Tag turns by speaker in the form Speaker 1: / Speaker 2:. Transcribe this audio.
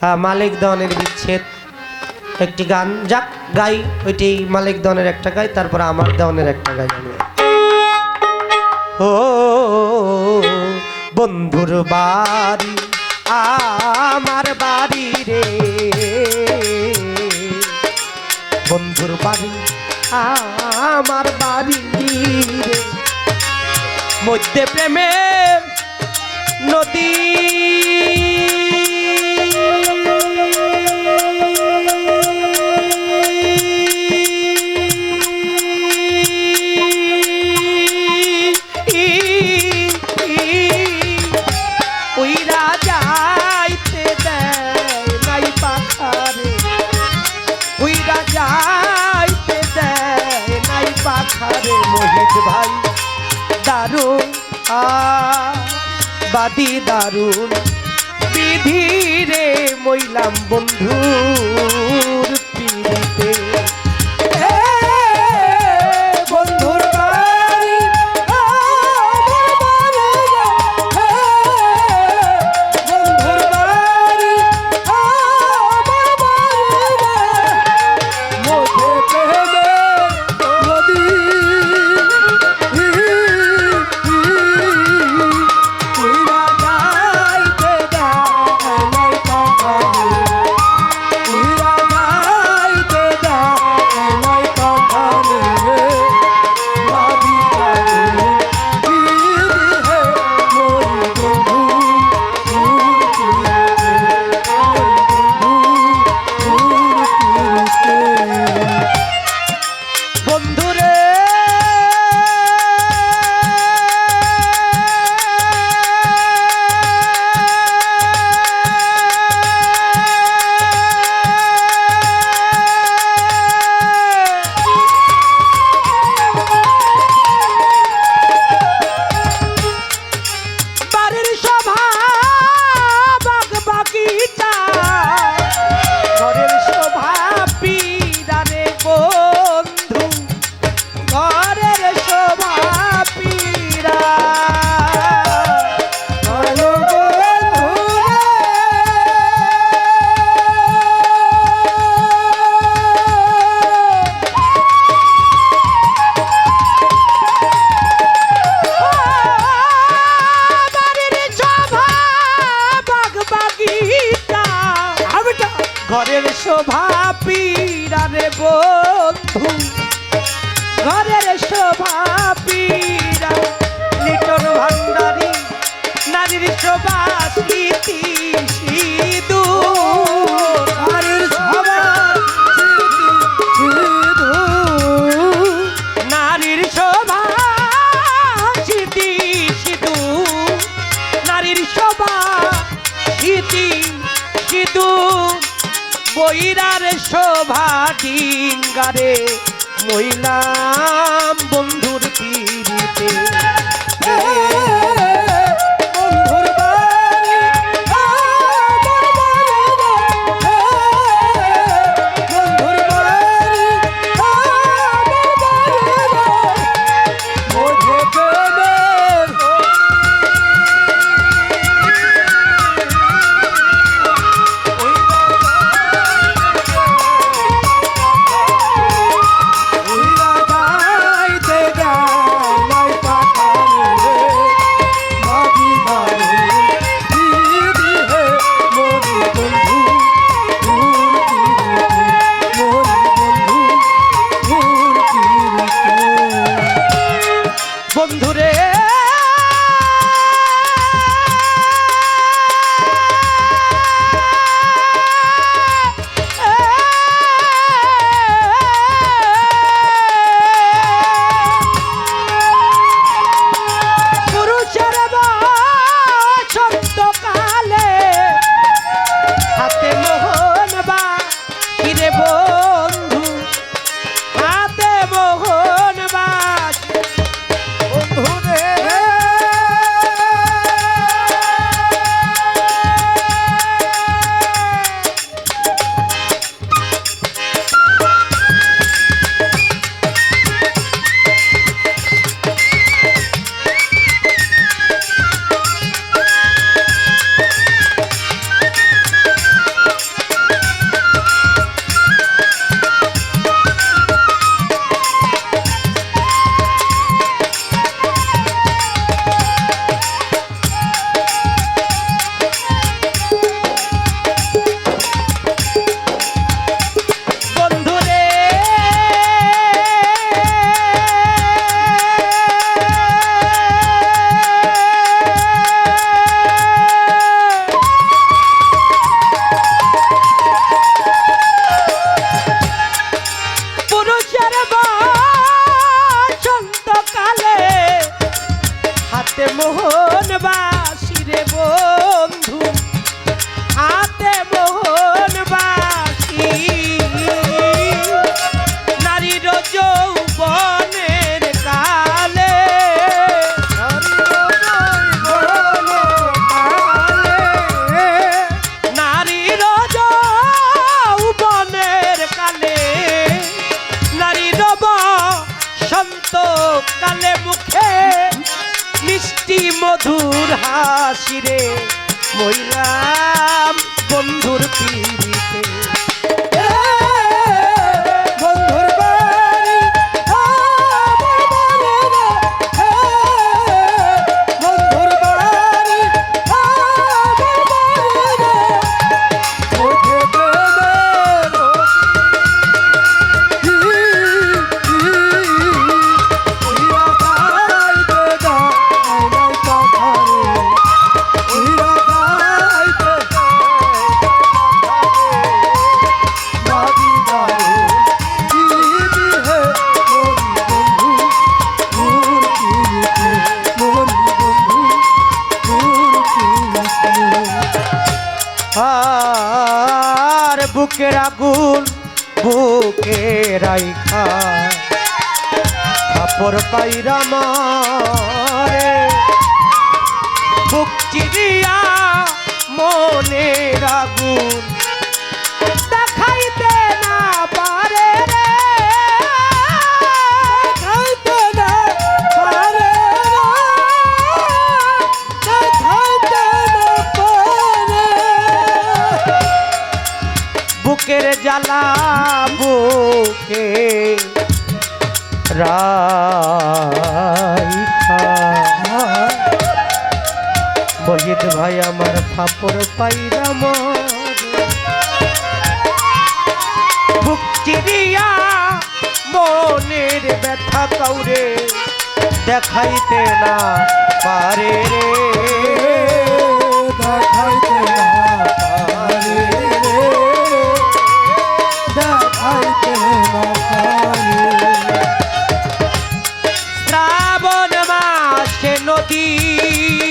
Speaker 1: আহ, মালিক দনের বিচ্ছেদ একটি গান। যাক গাই ওইটি মালিক দনের একটা গাই তারপর আমার দনের একটা গাই ও বন্ধুর বাড়ি আমার বাড়ি রে। বন্ধুর বাড়ি আমার বাড়ি রে। মধ্যে প্রেমের নদী। ভাই দারুণ আ বাদি দারুণ। বিধি রে মইলাম বন্ধুর শোভা পীরারে বন্ধু। ঘরের শোভা পীরা লিটন ভান্ডারী নারীর শোভা স্মৃতি সিধু নারীর নারীর বইরার শোভা ডিঙ্গারে মহিলাম বন্ধুর পিড়িতে। বাসিরে মহিলাম বন্ধুর পিড়িতে। বুকের আগুন বুকে রাইখা। কাপড় পাইরা মারে বুক চিরিয়া মনের আগুন। বুকের জ্বালা কে মজিদ ভাই, আমার ফাপড় পাইরাম বুক মনের ব্যথা কৌরে দেখাইতে না পারে রে।
Speaker 2: দেখাইতে না
Speaker 1: কি